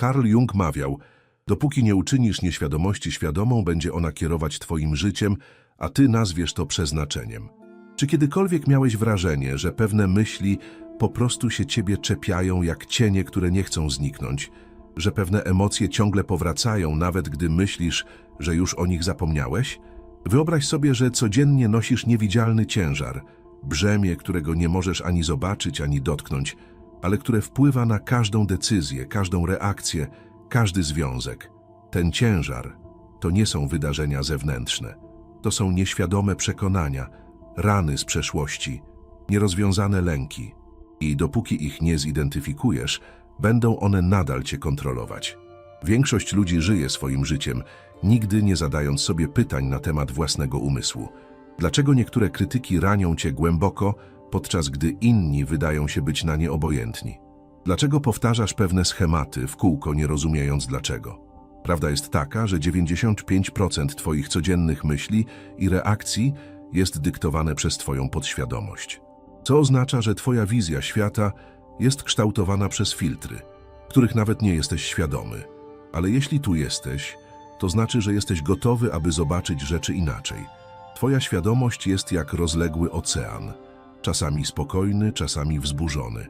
Carl Jung mawiał, dopóki nie uczynisz nieświadomości świadomą, będzie ona kierować twoim życiem, a ty nazwiesz to przeznaczeniem. Czy kiedykolwiek miałeś wrażenie, że pewne myśli po prostu się ciebie czepiają jak cienie, które nie chcą zniknąć, że pewne emocje ciągle powracają, nawet gdy myślisz, że już o nich zapomniałeś? Wyobraź sobie, że codziennie nosisz niewidzialny ciężar, brzemię, którego nie możesz ani zobaczyć, ani dotknąć, ale które wpływa na każdą decyzję, każdą reakcję, każdy związek. Ten ciężar to nie są wydarzenia zewnętrzne. To są nieświadome przekonania, rany z przeszłości, nierozwiązane lęki. I dopóki ich nie zidentyfikujesz, będą one nadal cię kontrolować. Większość ludzi żyje swoim życiem, nigdy nie zadając sobie pytań na temat własnego umysłu. Dlaczego niektóre krytyki ranią cię głęboko, podczas gdy inni wydają się być na nie obojętni? Dlaczego powtarzasz pewne schematy w kółko, nie rozumiejąc dlaczego? Prawda jest taka, że 95% twoich codziennych myśli i reakcji jest dyktowane przez twoją podświadomość. Co oznacza, że twoja wizja świata jest kształtowana przez filtry, których nawet nie jesteś świadomy. Ale jeśli tu jesteś, to znaczy, że jesteś gotowy, aby zobaczyć rzeczy inaczej. Twoja świadomość jest jak rozległy ocean, czasami spokojny, czasami wzburzony.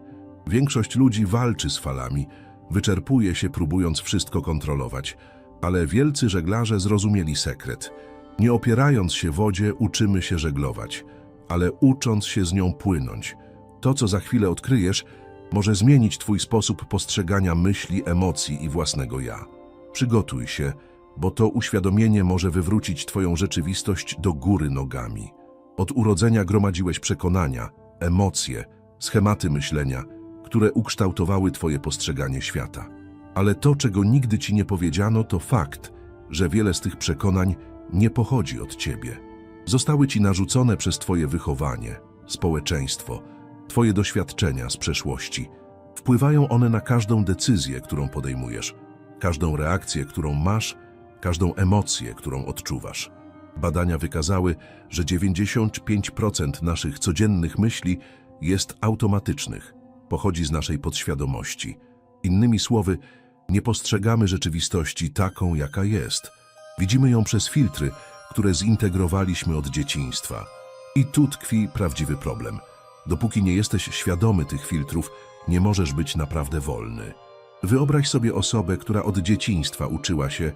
Większość ludzi walczy z falami, wyczerpuje się próbując wszystko kontrolować, ale wielcy żeglarze zrozumieli sekret. Nie opierając się wodzie, uczymy się żeglować, ale ucząc się z nią płynąć. To, co za chwilę odkryjesz, może zmienić Twój sposób postrzegania myśli, emocji i własnego ja. Przygotuj się, bo to uświadomienie może wywrócić Twoją rzeczywistość do góry nogami. Od urodzenia gromadziłeś przekonania, emocje, schematy myślenia, które ukształtowały Twoje postrzeganie świata. Ale to, czego nigdy Ci nie powiedziano, to fakt, że wiele z tych przekonań nie pochodzi od Ciebie. Zostały Ci narzucone przez Twoje wychowanie, społeczeństwo, Twoje doświadczenia z przeszłości. Wpływają one na każdą decyzję, którą podejmujesz, każdą reakcję, którą masz, każdą emocję, którą odczuwasz. Badania wykazały, że 95% naszych codziennych myśli jest automatycznych, pochodzi z naszej podświadomości. Innymi słowy, nie postrzegamy rzeczywistości taką, jaka jest. Widzimy ją przez filtry, które zintegrowaliśmy od dzieciństwa. I tu tkwi prawdziwy problem. Dopóki nie jesteś świadomy tych filtrów, nie możesz być naprawdę wolny. Wyobraź sobie osobę, która od dzieciństwa uczyła się,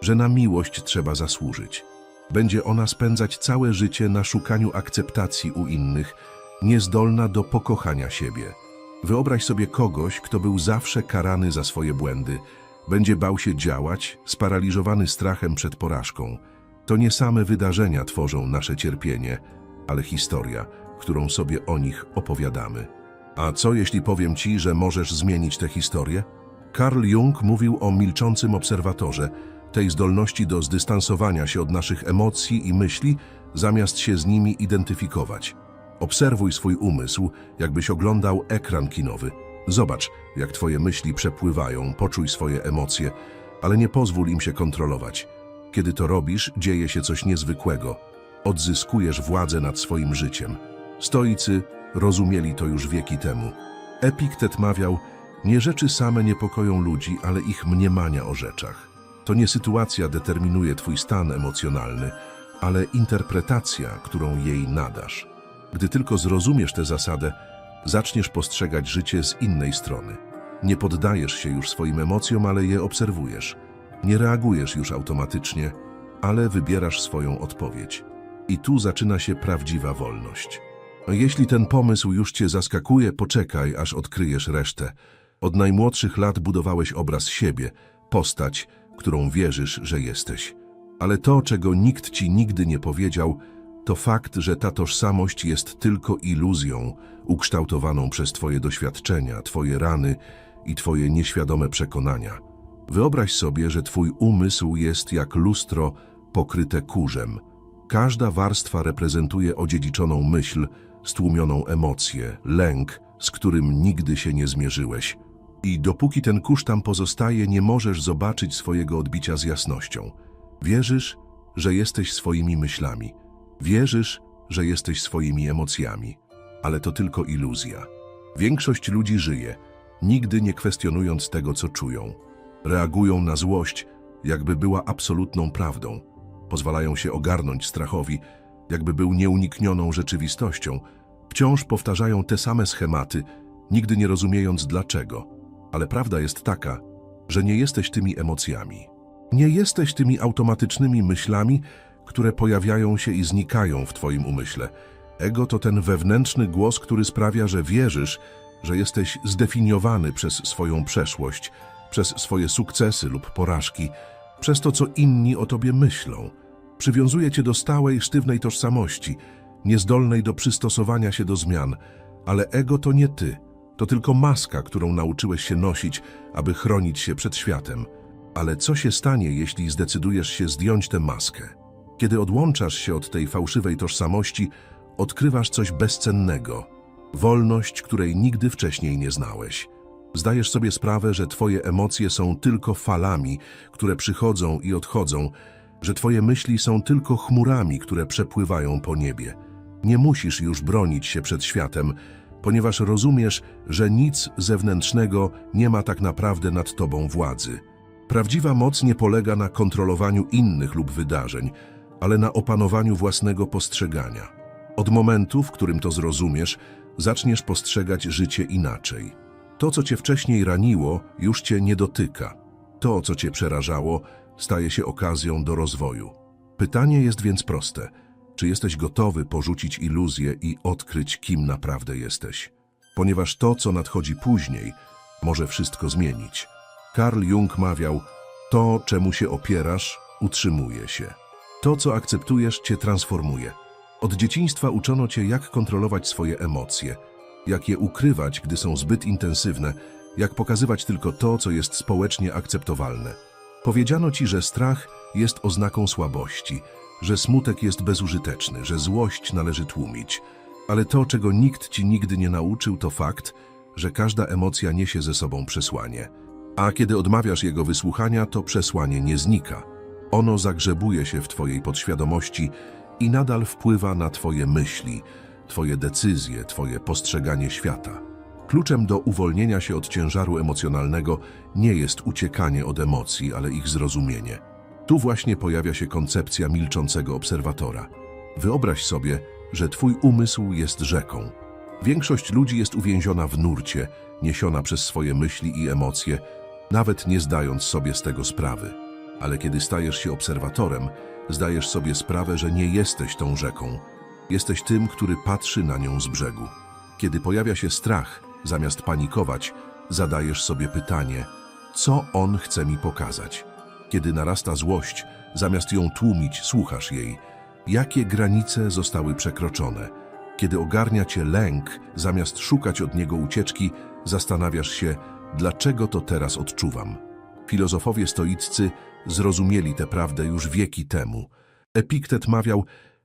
że na miłość trzeba zasłużyć. Będzie ona spędzać całe życie na szukaniu akceptacji u innych, niezdolna do pokochania siebie. Wyobraź sobie kogoś, kto był zawsze karany za swoje błędy. Będzie bał się działać, sparaliżowany strachem przed porażką. To nie same wydarzenia tworzą nasze cierpienie, ale historia, którą sobie o nich opowiadamy. A co jeśli powiem ci, że możesz zmienić tę historię? Carl Jung mówił o milczącym obserwatorze, tej zdolności do zdystansowania się od naszych emocji i myśli, zamiast się z nimi identyfikować. Obserwuj swój umysł, jakbyś oglądał ekran kinowy. Zobacz, jak twoje myśli przepływają, poczuj swoje emocje, ale nie pozwól im się kontrolować. Kiedy to robisz, dzieje się coś niezwykłego. Odzyskujesz władzę nad swoim życiem. Stoicy rozumieli to już wieki temu. Epiktet mawiał, nie rzeczy same niepokoją ludzi, ale ich mniemania o rzeczach. To nie sytuacja determinuje twój stan emocjonalny, ale interpretacja, którą jej nadasz. Gdy tylko zrozumiesz tę zasadę, zaczniesz postrzegać życie z innej strony. Nie poddajesz się już swoim emocjom, ale je obserwujesz. Nie reagujesz już automatycznie, ale wybierasz swoją odpowiedź. I tu zaczyna się prawdziwa wolność. Jeśli ten pomysł już cię zaskakuje, poczekaj, aż odkryjesz resztę. Od najmłodszych lat budowałeś obraz siebie, postać, którą wierzysz, że jesteś. Ale to, czego nikt ci nigdy nie powiedział, to fakt, że ta tożsamość jest tylko iluzją, ukształtowaną przez twoje doświadczenia, twoje rany i twoje nieświadome przekonania. Wyobraź sobie, że twój umysł jest jak lustro pokryte kurzem. Każda warstwa reprezentuje odziedziczoną myśl, stłumioną emocję, lęk, z którym nigdy się nie zmierzyłeś. I dopóki ten kurz tam pozostaje, nie możesz zobaczyć swojego odbicia z jasnością. Wierzysz, że jesteś swoimi myślami. Wierzysz, że jesteś swoimi emocjami. Ale to tylko iluzja. Większość ludzi żyje, nigdy nie kwestionując tego, co czują. Reagują na złość, jakby była absolutną prawdą. Pozwalają się ogarnąć strachowi, jakby był nieuniknioną rzeczywistością. Wciąż powtarzają te same schematy, nigdy nie rozumiejąc dlaczego. Ale prawda jest taka, że nie jesteś tymi emocjami. Nie jesteś tymi automatycznymi myślami, które pojawiają się i znikają w Twoim umyśle. Ego to ten wewnętrzny głos, który sprawia, że wierzysz, że jesteś zdefiniowany przez swoją przeszłość, przez swoje sukcesy lub porażki, przez to, co inni o Tobie myślą. Przywiązuje Cię do stałej, sztywnej tożsamości, niezdolnej do przystosowania się do zmian, ale ego to nie Ty. To tylko maska, którą nauczyłeś się nosić, aby chronić się przed światem. Ale co się stanie, jeśli zdecydujesz się zdjąć tę maskę? Kiedy odłączasz się od tej fałszywej tożsamości, odkrywasz coś bezcennego. Wolność, której nigdy wcześniej nie znałeś. Zdajesz sobie sprawę, że twoje emocje są tylko falami, które przychodzą i odchodzą, że twoje myśli są tylko chmurami, które przepływają po niebie. Nie musisz już bronić się przed światem, ponieważ rozumiesz, że nic zewnętrznego nie ma tak naprawdę nad tobą władzy. Prawdziwa moc nie polega na kontrolowaniu innych lub wydarzeń, ale na opanowaniu własnego postrzegania. Od momentu, w którym to zrozumiesz, zaczniesz postrzegać życie inaczej. To, co cię wcześniej raniło, już cię nie dotyka. To, co cię przerażało, staje się okazją do rozwoju. Pytanie jest więc proste. Czy jesteś gotowy porzucić iluzję i odkryć, kim naprawdę jesteś? Ponieważ to, co nadchodzi później, może wszystko zmienić. Carl Jung mawiał, to, czemu się opierasz, utrzymuje się. To, co akceptujesz, cię transformuje. Od dzieciństwa uczono cię, jak kontrolować swoje emocje, jak je ukrywać, gdy są zbyt intensywne, jak pokazywać tylko to, co jest społecznie akceptowalne. Powiedziano ci, że strach jest oznaką słabości, że smutek jest bezużyteczny, że złość należy tłumić. Ale to, czego nikt ci nigdy nie nauczył, to fakt, że każda emocja niesie ze sobą przesłanie. A kiedy odmawiasz jego wysłuchania, to przesłanie nie znika. Ono zagrzebuje się w twojej podświadomości i nadal wpływa na twoje myśli, twoje decyzje, twoje postrzeganie świata. Kluczem do uwolnienia się od ciężaru emocjonalnego nie jest uciekanie od emocji, ale ich zrozumienie. Tu właśnie pojawia się koncepcja milczącego obserwatora. Wyobraź sobie, że twój umysł jest rzeką. Większość ludzi jest uwięziona w nurcie, niesiona przez swoje myśli i emocje, nawet nie zdając sobie z tego sprawy. Ale kiedy stajesz się obserwatorem, zdajesz sobie sprawę, że nie jesteś tą rzeką. Jesteś tym, który patrzy na nią z brzegu. Kiedy pojawia się strach, zamiast panikować, zadajesz sobie pytanie, co on chce mi pokazać? Kiedy narasta złość, zamiast ją tłumić, słuchasz jej. Jakie granice zostały przekroczone? Kiedy ogarnia cię lęk, zamiast szukać od niego ucieczki, zastanawiasz się, dlaczego to teraz odczuwam. Filozofowie stoiccy zrozumieli tę prawdę już wieki temu. Epiktet mawiał,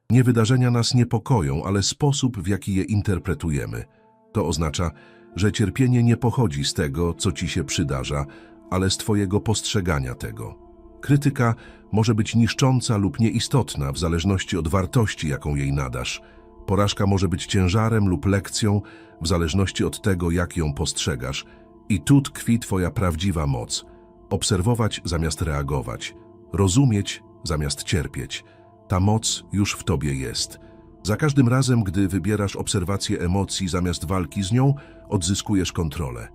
nie wydarzenia nas niepokoją, ale sposób, w jaki je interpretujemy. To oznacza, że cierpienie nie pochodzi z tego, co ci się przydarza, ale z twojego postrzegania tego. Krytyka może być niszcząca lub nieistotna w zależności od wartości, jaką jej nadasz. Porażka może być ciężarem lub lekcją w zależności od tego, jak ją postrzegasz. I tu tkwi twoja prawdziwa moc. Obserwować zamiast reagować. Rozumieć zamiast cierpieć. Ta moc już w tobie jest. Za każdym razem, gdy wybierasz obserwację emocji zamiast walki z nią, odzyskujesz kontrolę.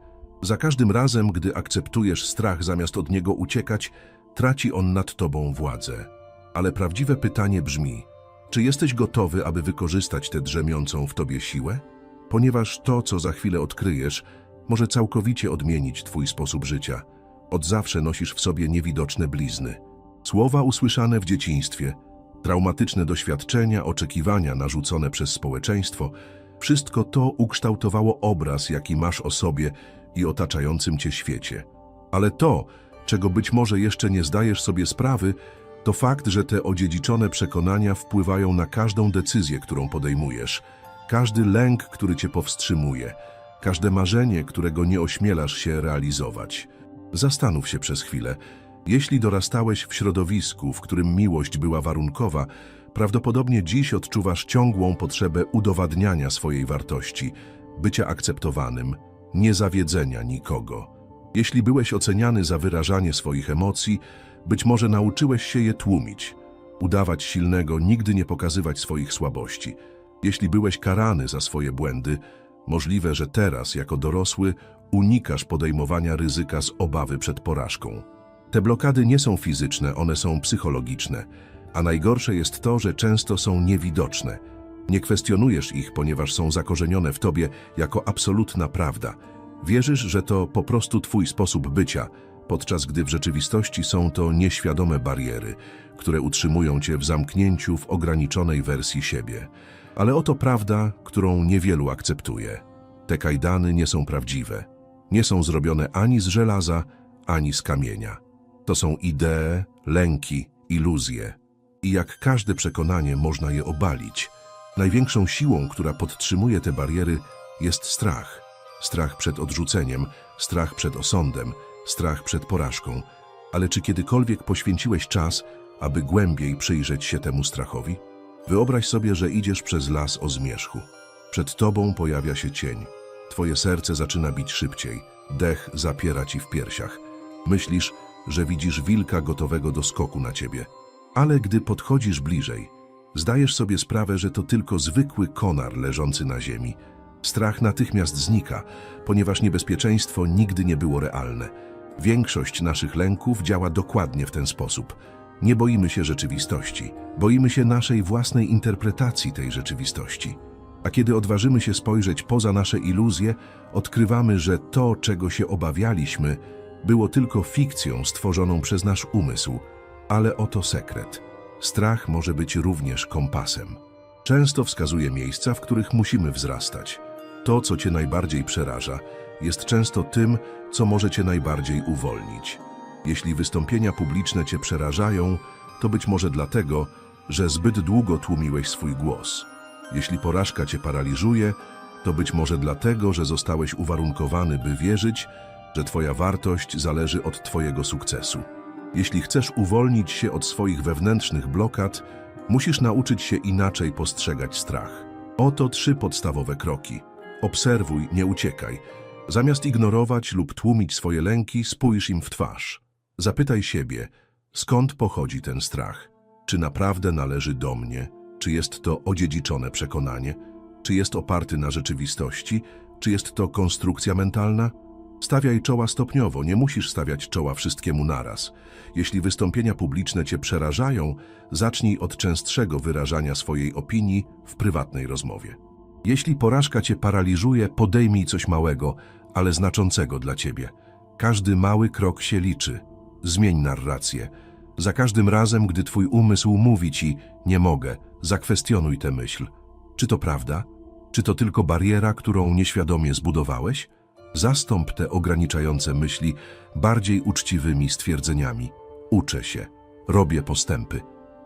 Za każdym razem, gdy akceptujesz strach zamiast od niego uciekać, traci on nad tobą władzę. Ale prawdziwe pytanie brzmi, czy jesteś gotowy, aby wykorzystać tę drzemiącą w tobie siłę? Ponieważ to, co za chwilę odkryjesz, może całkowicie odmienić twój sposób życia. Od zawsze nosisz w sobie niewidoczne blizny. Słowa usłyszane w dzieciństwie, traumatyczne doświadczenia, oczekiwania narzucone przez społeczeństwo, wszystko to ukształtowało obraz, jaki masz o sobie i otaczającym cię świecie. Ale to, czego być może jeszcze nie zdajesz sobie sprawy, to fakt, że te odziedziczone przekonania wpływają na każdą decyzję, którą podejmujesz, każdy lęk, który cię powstrzymuje, każde marzenie, którego nie ośmielasz się realizować. Zastanów się przez chwilę. Jeśli dorastałeś w środowisku, w którym miłość była warunkowa, prawdopodobnie dziś odczuwasz ciągłą potrzebę udowadniania swojej wartości, bycia akceptowanym, niezawiedzenia nikogo. Jeśli byłeś oceniany za wyrażanie swoich emocji, być może nauczyłeś się je tłumić, udawać silnego, nigdy nie pokazywać swoich słabości. Jeśli byłeś karany za swoje błędy, możliwe, że teraz, jako dorosły, unikasz podejmowania ryzyka z obawy przed porażką. Te blokady nie są fizyczne, one są psychologiczne, a najgorsze jest to, że często są niewidoczne. Nie kwestionujesz ich, ponieważ są zakorzenione w tobie jako absolutna prawda. Wierzysz, że to po prostu twój sposób bycia, podczas gdy w rzeczywistości są to nieświadome bariery, które utrzymują cię w zamknięciu w ograniczonej wersji siebie. Ale oto prawda, którą niewielu akceptuje. Te kajdany nie są prawdziwe. Nie są zrobione ani z żelaza, ani z kamienia. To są idee, lęki, iluzje. I jak każde przekonanie można je obalić. Największą siłą, która podtrzymuje te bariery, jest strach. Strach przed odrzuceniem, strach przed osądem, strach przed porażką. Ale czy kiedykolwiek poświęciłeś czas, aby głębiej przyjrzeć się temu strachowi? Wyobraź sobie, że idziesz przez las o zmierzchu. Przed tobą pojawia się cień. Twoje serce zaczyna bić szybciej. Dech zapiera ci w piersiach. Myślisz, że widzisz wilka gotowego do skoku na ciebie. Ale gdy podchodzisz bliżej, zdajesz sobie sprawę, że to tylko zwykły konar leżący na ziemi. Strach natychmiast znika, ponieważ niebezpieczeństwo nigdy nie było realne. Większość naszych lęków działa dokładnie w ten sposób. Nie boimy się rzeczywistości, boimy się naszej własnej interpretacji tej rzeczywistości. A kiedy odważymy się spojrzeć poza nasze iluzje, odkrywamy, że to, czego się obawialiśmy, było tylko fikcją stworzoną przez nasz umysł. Ale oto sekret. Strach może być również kompasem. Często wskazuje miejsca, w których musimy wzrastać. To, co cię najbardziej przeraża, jest często tym, co może cię najbardziej uwolnić. Jeśli wystąpienia publiczne cię przerażają, to być może dlatego, że zbyt długo tłumiłeś swój głos. Jeśli porażka cię paraliżuje, to być może dlatego, że zostałeś uwarunkowany, by wierzyć, że twoja wartość zależy od twojego sukcesu. Jeśli chcesz uwolnić się od swoich wewnętrznych blokad, musisz nauczyć się inaczej postrzegać strach. Oto trzy podstawowe kroki. Obserwuj, nie uciekaj. Zamiast ignorować lub tłumić swoje lęki, spójrz im w twarz. Zapytaj siebie, skąd pochodzi ten strach? Czy naprawdę należy do mnie? Czy jest to odziedziczone przekonanie? Czy jest oparty na rzeczywistości? Czy jest to konstrukcja mentalna? Stawiaj czoła stopniowo, nie musisz stawiać czoła wszystkiemu naraz. Jeśli wystąpienia publiczne cię przerażają, zacznij od częstszego wyrażania swojej opinii w prywatnej rozmowie. Jeśli porażka cię paraliżuje, podejmij coś małego, ale znaczącego dla ciebie. Każdy mały krok się liczy. Zmień narrację. Za każdym razem, gdy twój umysł mówi ci nie mogę, zakwestionuj tę myśl. Czy to prawda? Czy to tylko bariera, którą nieświadomie zbudowałeś? Zastąp te ograniczające myśli bardziej uczciwymi stwierdzeniami. Uczę się, robię postępy,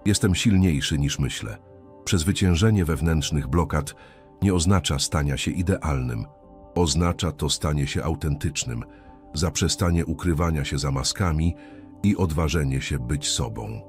jestem silniejszy niż myślę. Przezwyciężenie wewnętrznych blokad nie oznacza stania się idealnym. Oznacza to stanie się autentycznym, zaprzestanie ukrywania się za maskami i odważenie się być sobą.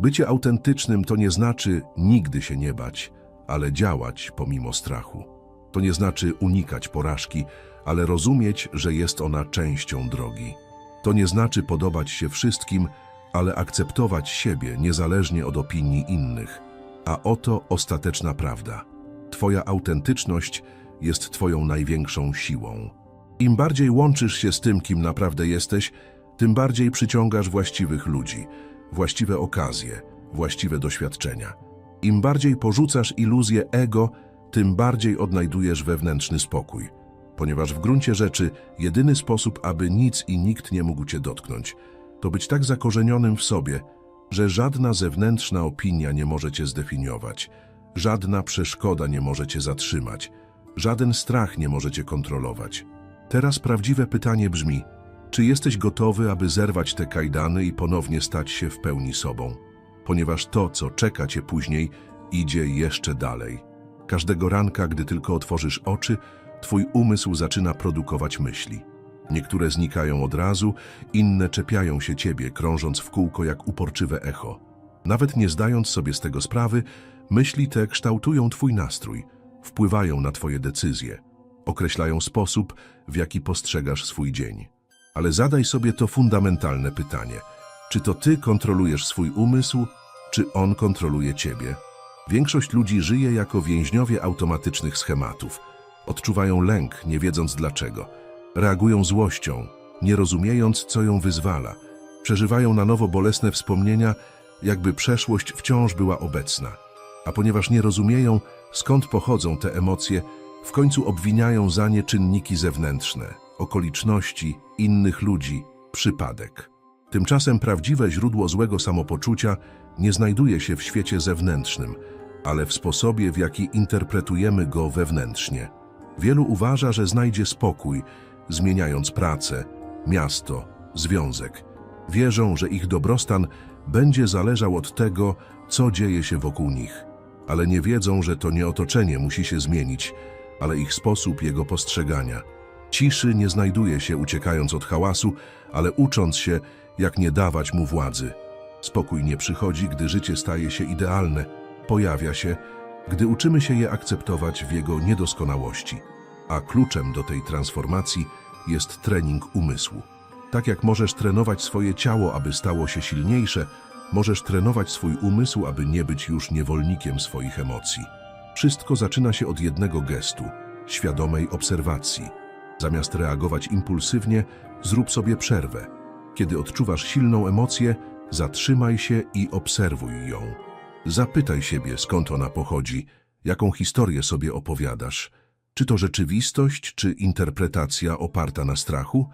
Bycie autentycznym to nie znaczy nigdy się nie bać, ale działać pomimo strachu. To nie znaczy unikać porażki, ale rozumieć, że jest ona częścią drogi. To nie znaczy podobać się wszystkim, ale akceptować siebie niezależnie od opinii innych. A oto ostateczna prawda. Twoja autentyczność jest Twoją największą siłą. Im bardziej łączysz się z tym, kim naprawdę jesteś, tym bardziej przyciągasz właściwych ludzi, właściwe okazje, właściwe doświadczenia. Im bardziej porzucasz iluzję ego, tym bardziej odnajdujesz wewnętrzny spokój. Ponieważ w gruncie rzeczy jedyny sposób, aby nic i nikt nie mógł cię dotknąć, to być tak zakorzenionym w sobie, że żadna zewnętrzna opinia nie może cię zdefiniować, żadna przeszkoda nie może cię zatrzymać, żaden strach nie może cię kontrolować. Teraz prawdziwe pytanie brzmi, czy jesteś gotowy, aby zerwać te kajdany i ponownie stać się w pełni sobą? Ponieważ to, co czeka cię później, idzie jeszcze dalej. Każdego ranka, gdy tylko otworzysz oczy, twój umysł zaczyna produkować myśli. Niektóre znikają od razu, inne czepiają się ciebie, krążąc w kółko jak uporczywe echo. Nawet nie zdając sobie z tego sprawy, myśli te kształtują twój nastrój, wpływają na twoje decyzje, określają sposób, w jaki postrzegasz swój dzień. Ale zadaj sobie to fundamentalne pytanie. Czy to ty kontrolujesz swój umysł, czy on kontroluje ciebie? Większość ludzi żyje jako więźniowie automatycznych schematów. Odczuwają lęk, nie wiedząc dlaczego. Reagują złością, nie rozumiejąc, co ją wyzwala. Przeżywają na nowo bolesne wspomnienia, jakby przeszłość wciąż była obecna. A ponieważ nie rozumieją, skąd pochodzą te emocje, w końcu obwiniają za nie czynniki zewnętrzne, okoliczności, innych ludzi, przypadek. Tymczasem prawdziwe źródło złego samopoczucia nie znajduje się w świecie zewnętrznym, ale w sposobie, w jaki interpretujemy go wewnętrznie. Wielu uważa, że znajdzie spokój, zmieniając pracę, miasto, związek. Wierzą, że ich dobrostan będzie zależał od tego, co dzieje się wokół nich. Ale nie wiedzą, że to nie otoczenie musi się zmienić, ale ich sposób jego postrzegania. Ciszy nie znajduje się uciekając od hałasu, ale ucząc się, jak nie dawać mu władzy. Spokój nie przychodzi, gdy życie staje się idealne. Pojawia się, gdy uczymy się je akceptować w jego niedoskonałości. A kluczem do tej transformacji jest trening umysłu. Tak jak możesz trenować swoje ciało, aby stało się silniejsze, możesz trenować swój umysł, aby nie być już niewolnikiem swoich emocji. Wszystko zaczyna się od jednego gestu świadomej obserwacji. Zamiast reagować impulsywnie, zrób sobie przerwę. Kiedy odczuwasz silną emocję, zatrzymaj się i obserwuj ją. Zapytaj siebie, skąd ona pochodzi, jaką historię sobie opowiadasz. Czy to rzeczywistość, czy interpretacja oparta na strachu?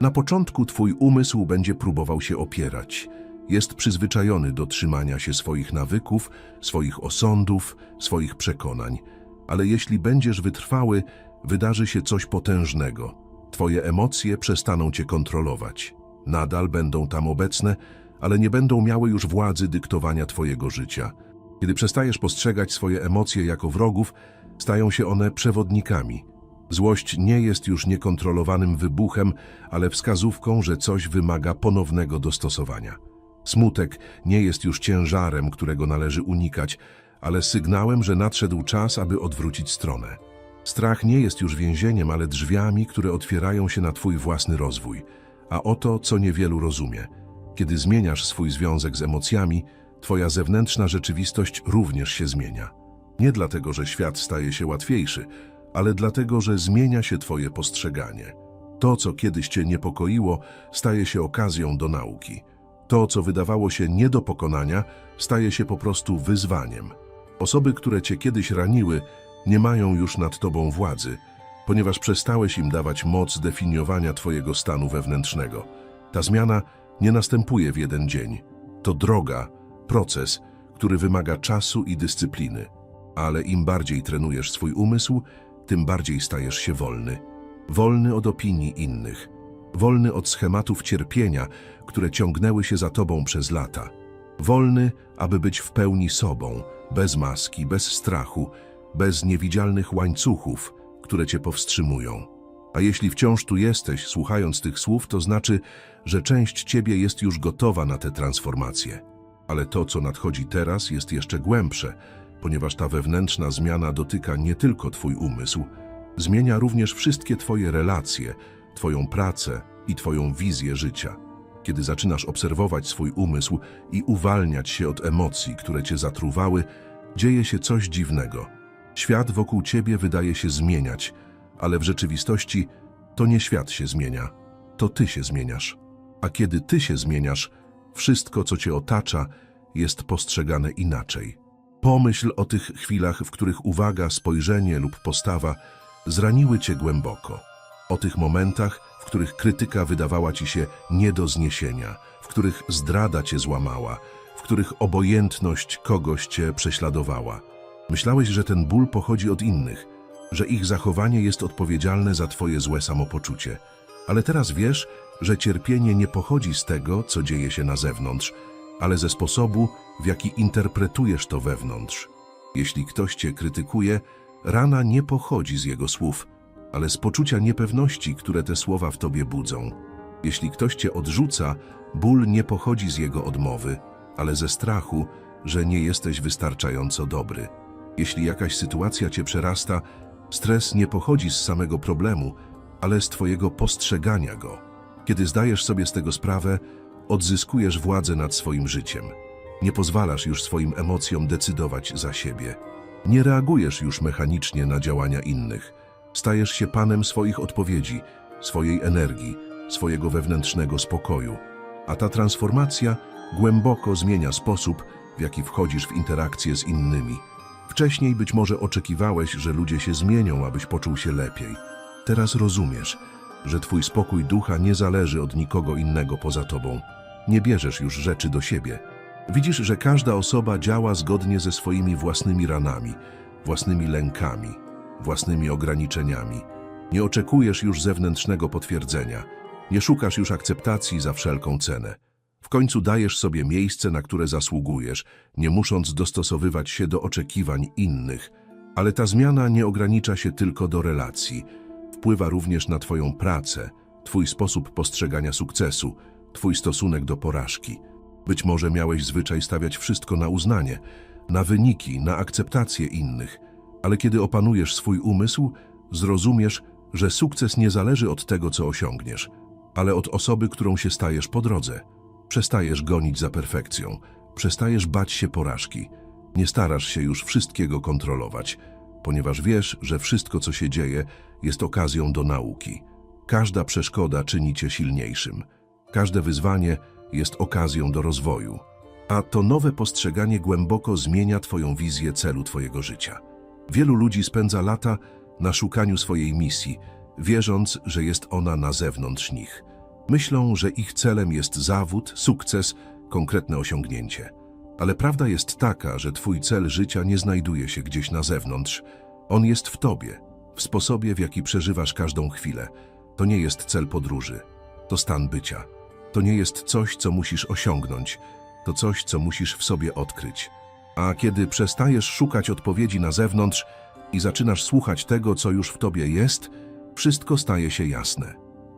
Na początku twój umysł będzie próbował się opierać. Jest przyzwyczajony do trzymania się swoich nawyków, swoich osądów, swoich przekonań. Ale jeśli będziesz wytrwały, wydarzy się coś potężnego. Twoje emocje przestaną cię kontrolować. Nadal będą tam obecne, ale nie będą miały już władzy dyktowania twojego życia. Kiedy przestajesz postrzegać swoje emocje jako wrogów, stają się one przewodnikami. Złość nie jest już niekontrolowanym wybuchem, ale wskazówką, że coś wymaga ponownego dostosowania. Smutek nie jest już ciężarem, którego należy unikać, ale sygnałem, że nadszedł czas, aby odwrócić stronę. Strach nie jest już więzieniem, ale drzwiami, które otwierają się na twój własny rozwój. A oto, co niewielu rozumie. Kiedy zmieniasz swój związek z emocjami, twoja zewnętrzna rzeczywistość również się zmienia. Nie dlatego, że świat staje się łatwiejszy, ale dlatego, że zmienia się twoje postrzeganie. To, co kiedyś cię niepokoiło, staje się okazją do nauki. To, co wydawało się nie do pokonania, staje się po prostu wyzwaniem. Osoby, które cię kiedyś raniły, nie mają już nad tobą władzy, ponieważ przestałeś im dawać moc definiowania twojego stanu wewnętrznego. Ta zmiana nie następuje w jeden dzień. To droga, proces, który wymaga czasu i dyscypliny. Ale im bardziej trenujesz swój umysł, tym bardziej stajesz się wolny. Wolny od opinii innych. Wolny od schematów cierpienia, które ciągnęły się za tobą przez lata. Wolny, aby być w pełni sobą, bez maski, bez strachu, bez niewidzialnych łańcuchów, które cię powstrzymują. A jeśli wciąż tu jesteś, słuchając tych słów, to znaczy, że część ciebie jest już gotowa na tę transformację. Ale to, co nadchodzi teraz, jest jeszcze głębsze, ponieważ ta wewnętrzna zmiana dotyka nie tylko twój umysł, zmienia również wszystkie twoje relacje, twoją pracę i twoją wizję życia. Kiedy zaczynasz obserwować swój umysł i uwalniać się od emocji, które cię zatruwały, dzieje się coś dziwnego. Świat wokół ciebie wydaje się zmieniać, ale w rzeczywistości to nie świat się zmienia, to ty się zmieniasz. A kiedy ty się zmieniasz, wszystko, co cię otacza, jest postrzegane inaczej. Pomyśl o tych chwilach, w których uwaga, spojrzenie lub postawa zraniły cię głęboko. O tych momentach, w których krytyka wydawała ci się nie do zniesienia, w których zdrada cię złamała, w których obojętność kogoś cię prześladowała. Myślałeś, że ten ból pochodzi od innych, że ich zachowanie jest odpowiedzialne za twoje złe samopoczucie. Ale teraz wiesz, że cierpienie nie pochodzi z tego, co dzieje się na zewnątrz, ale ze sposobu, w jaki interpretujesz to wewnątrz. Jeśli ktoś cię krytykuje, rana nie pochodzi z jego słów, ale z poczucia niepewności, które te słowa w tobie budzą. Jeśli ktoś cię odrzuca, ból nie pochodzi z jego odmowy, ale ze strachu, że nie jesteś wystarczająco dobry. Jeśli jakaś sytuacja cię przerasta, stres nie pochodzi z samego problemu, ale z twojego postrzegania go. Kiedy zdajesz sobie z tego sprawę, odzyskujesz władzę nad swoim życiem. Nie pozwalasz już swoim emocjom decydować za siebie. Nie reagujesz już mechanicznie na działania innych. Stajesz się panem swoich odpowiedzi, swojej energii, swojego wewnętrznego spokoju. A ta transformacja głęboko zmienia sposób, w jaki wchodzisz w interakcje z innymi. Wcześniej być może oczekiwałeś, że ludzie się zmienią, abyś poczuł się lepiej. Teraz rozumiesz, że twój spokój ducha nie zależy od nikogo innego poza tobą. Nie bierzesz już rzeczy do siebie. Widzisz, że każda osoba działa zgodnie ze swoimi własnymi ranami, własnymi lękami, własnymi ograniczeniami. Nie oczekujesz już zewnętrznego potwierdzenia. Nie szukasz już akceptacji za wszelką cenę. W końcu dajesz sobie miejsce, na które zasługujesz, nie musząc dostosowywać się do oczekiwań innych. Ale ta zmiana nie ogranicza się tylko do relacji. Wpływa również na Twoją pracę, Twój sposób postrzegania sukcesu, Twój stosunek do porażki. Być może miałeś zwyczaj stawiać wszystko na uznanie, na wyniki, na akceptację innych, ale kiedy opanujesz swój umysł, zrozumiesz, że sukces nie zależy od tego, co osiągniesz, ale od osoby, którą się stajesz po drodze. Przestajesz gonić za perfekcją, przestajesz bać się porażki, nie starasz się już wszystkiego kontrolować, ponieważ wiesz, że wszystko, co się dzieje, jest okazją do nauki. Każda przeszkoda czyni cię silniejszym. Każde wyzwanie jest okazją do rozwoju. A to nowe postrzeganie głęboko zmienia Twoją wizję celu Twojego życia. Wielu ludzi spędza lata na szukaniu swojej misji, wierząc, że jest ona na zewnątrz nich. Myślą, że ich celem jest zawód, sukces, konkretne osiągnięcie. Ale prawda jest taka, że Twój cel życia nie znajduje się gdzieś na zewnątrz. On jest w Tobie, w sposobie, w jaki przeżywasz każdą chwilę. To nie jest cel podróży, to stan bycia. To nie jest coś, co musisz osiągnąć, to coś, co musisz w sobie odkryć. A kiedy przestajesz szukać odpowiedzi na zewnątrz i zaczynasz słuchać tego, co już w tobie jest, wszystko staje się jasne.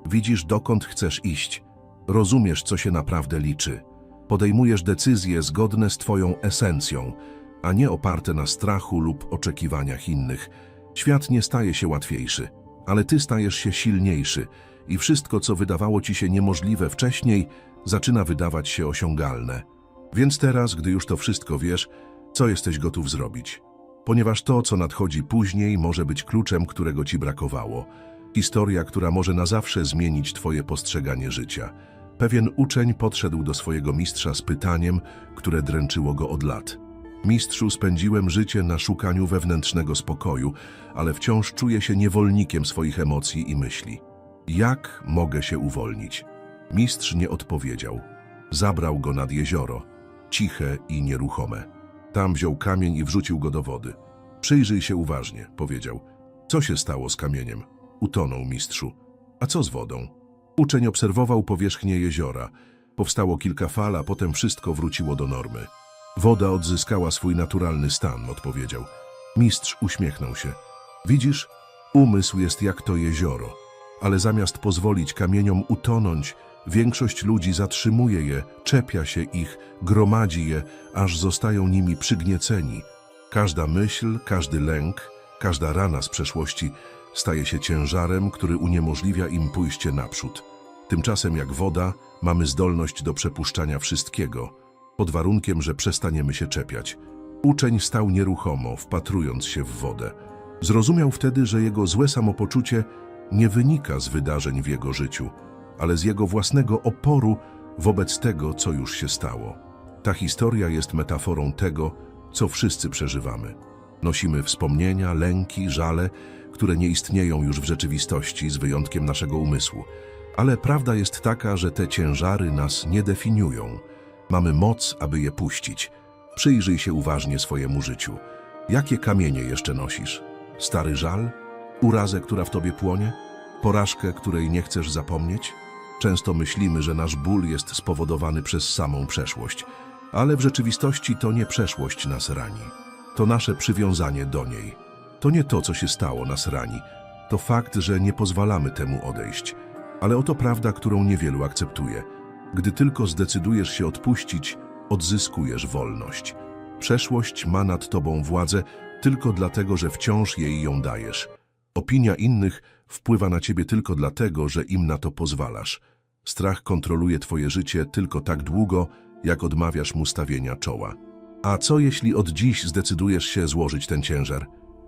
Widzisz, dokąd chcesz iść, rozumiesz, co się naprawdę liczy. Podejmujesz decyzje zgodne z twoją esencją, a nie oparte na strachu lub oczekiwaniach innych. Świat nie staje się łatwiejszy, ale ty stajesz się silniejszy i wszystko, co wydawało ci się niemożliwe wcześniej, zaczyna wydawać się osiągalne. Więc teraz, gdy już to wszystko wiesz, co jesteś gotów zrobić? Ponieważ to, co nadchodzi później, może być kluczem, którego ci brakowało. Historia, która może na zawsze zmienić twoje postrzeganie życia. Pewien uczeń podszedł do swojego mistrza z pytaniem, które dręczyło go od lat. Mistrzu, spędziłem życie na szukaniu wewnętrznego spokoju, ale wciąż czuję się niewolnikiem swoich emocji i myśli. Jak mogę się uwolnić? Mistrz nie odpowiedział. Zabrał go nad jezioro, ciche i nieruchome. Tam wziął kamień i wrzucił go do wody. Przyjrzyj się uważnie, powiedział. Co się stało z kamieniem? Utonął mistrzu. A co z wodą? Uczeń obserwował powierzchnię jeziora. Powstało kilka fal, a potem wszystko wróciło do normy. Woda odzyskała swój naturalny stan, odpowiedział. Mistrz uśmiechnął się. Widzisz, umysł jest jak to jezioro, ale zamiast pozwolić kamieniom utonąć, większość ludzi zatrzymuje je, czepia się ich, gromadzi je, aż zostają nimi przygnieceni. Każda myśl, każdy lęk, każda rana z przeszłości staje się ciężarem, który uniemożliwia im pójście naprzód. Tymczasem jak woda, mamy zdolność do przepuszczania wszystkiego, pod warunkiem, że przestaniemy się czepiać. Uczeń stał nieruchomo, wpatrując się w wodę. Zrozumiał wtedy, że jego złe samopoczucie nie wynika z wydarzeń w jego życiu, ale z jego własnego oporu wobec tego, co już się stało. Ta historia jest metaforą tego, co wszyscy przeżywamy. Nosimy wspomnienia, lęki, żale, które nie istnieją już w rzeczywistości z wyjątkiem naszego umysłu. Ale prawda jest taka, że te ciężary nas nie definiują. Mamy moc, aby je puścić. Przyjrzyj się uważnie swojemu życiu. Jakie kamienie jeszcze nosisz? Stary żal? Urazę, która w tobie płonie? Porażkę, której nie chcesz zapomnieć? Często myślimy, że nasz ból jest spowodowany przez samą przeszłość, ale w rzeczywistości to nie przeszłość nas rani. To nasze przywiązanie do niej. To nie to, co się stało, nas rani. To fakt, że nie pozwalamy temu odejść. Ale oto prawda, którą niewielu akceptuje. Gdy tylko zdecydujesz się odpuścić, odzyskujesz wolność. Przeszłość ma nad tobą władzę tylko dlatego, że wciąż jej ją dajesz. Opinia innych wpływa na ciebie tylko dlatego, że im na to pozwalasz. Strach kontroluje twoje życie tylko tak długo, jak odmawiasz mu stawienia czoła. A co jeśli od dziś zdecydujesz się złożyć ten ciężar?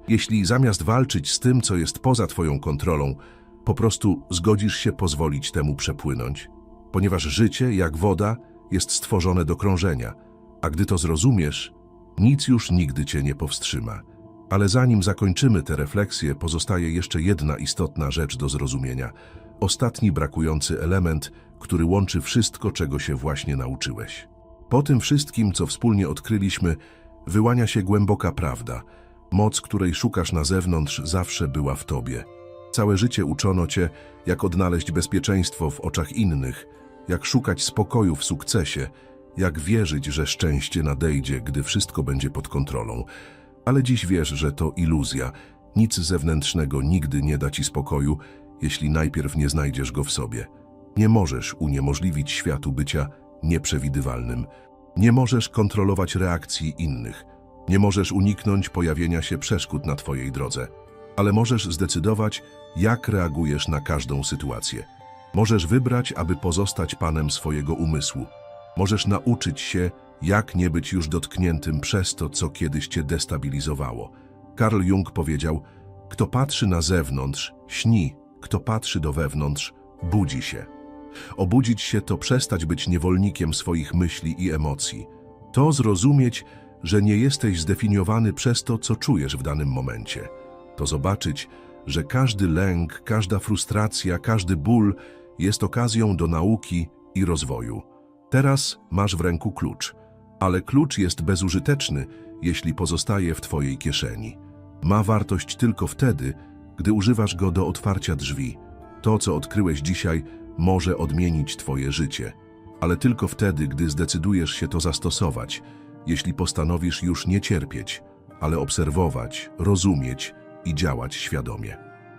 Jeśli zamiast walczyć z tym, co jest poza twoją kontrolą, po prostu zgodzisz się pozwolić temu przepłynąć? Ponieważ życie, jak woda, jest stworzone do krążenia, a gdy to zrozumiesz, nic już nigdy cię nie powstrzyma. Ale zanim zakończymy tę refleksję, pozostaje jeszcze jedna istotna rzecz do zrozumienia. Ostatni brakujący element, który łączy wszystko, czego się właśnie nauczyłeś. Po tym wszystkim, co wspólnie odkryliśmy, wyłania się głęboka prawda. Moc, której szukasz na zewnątrz, zawsze była w tobie. Całe życie uczono cię, jak odnaleźć bezpieczeństwo w oczach innych, jak szukać spokoju w sukcesie, jak wierzyć, że szczęście nadejdzie, gdy wszystko będzie pod kontrolą. Ale dziś wiesz, że to iluzja. Nic zewnętrznego nigdy nie da ci spokoju, jeśli najpierw nie znajdziesz go w sobie. Nie możesz uniemożliwić światu bycia nieprzewidywalnym. Nie możesz kontrolować reakcji innych. Nie możesz uniknąć pojawienia się przeszkód na twojej drodze. Ale możesz zdecydować, jak reagujesz na każdą sytuację. Możesz wybrać, aby pozostać panem swojego umysłu. Możesz nauczyć się, jak nie być już dotkniętym przez to, co kiedyś cię destabilizowało. Carl Jung powiedział, kto patrzy na zewnątrz, śni, kto patrzy do wewnątrz, budzi się. Obudzić się to przestać być niewolnikiem swoich myśli i emocji. To zrozumieć, że nie jesteś zdefiniowany przez to, co czujesz w danym momencie. To zobaczyć, że każdy lęk, każda frustracja, każdy ból jest okazją do nauki i rozwoju. Teraz masz w ręku klucz, ale klucz jest bezużyteczny, jeśli pozostaje w twojej kieszeni. Ma wartość tylko wtedy, gdy używasz go do otwarcia drzwi. To, co odkryłeś dzisiaj, może odmienić twoje życie, ale tylko wtedy, gdy zdecydujesz się to zastosować, jeśli postanowisz już nie cierpieć, ale obserwować, rozumieć i działać świadomie.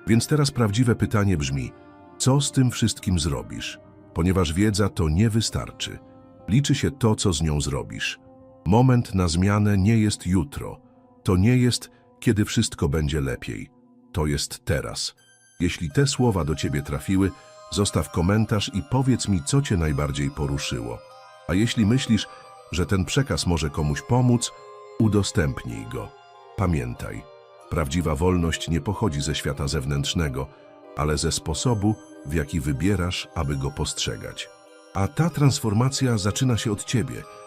Więc teraz prawdziwe pytanie brzmi, co z tym wszystkim zrobisz? Ponieważ wiedza to nie wystarczy. Liczy się to, co z nią zrobisz. Moment na zmianę nie jest jutro. To nie jest, kiedy wszystko będzie lepiej. To jest teraz. Jeśli te słowa do ciebie trafiły, zostaw komentarz i powiedz mi, co cię najbardziej poruszyło. A jeśli myślisz, że ten przekaz może komuś pomóc, udostępnij go. Pamiętaj, prawdziwa wolność nie pochodzi ze świata zewnętrznego, ale ze sposobu, w jaki wybierasz, aby go postrzegać. A ta transformacja zaczyna się od ciebie –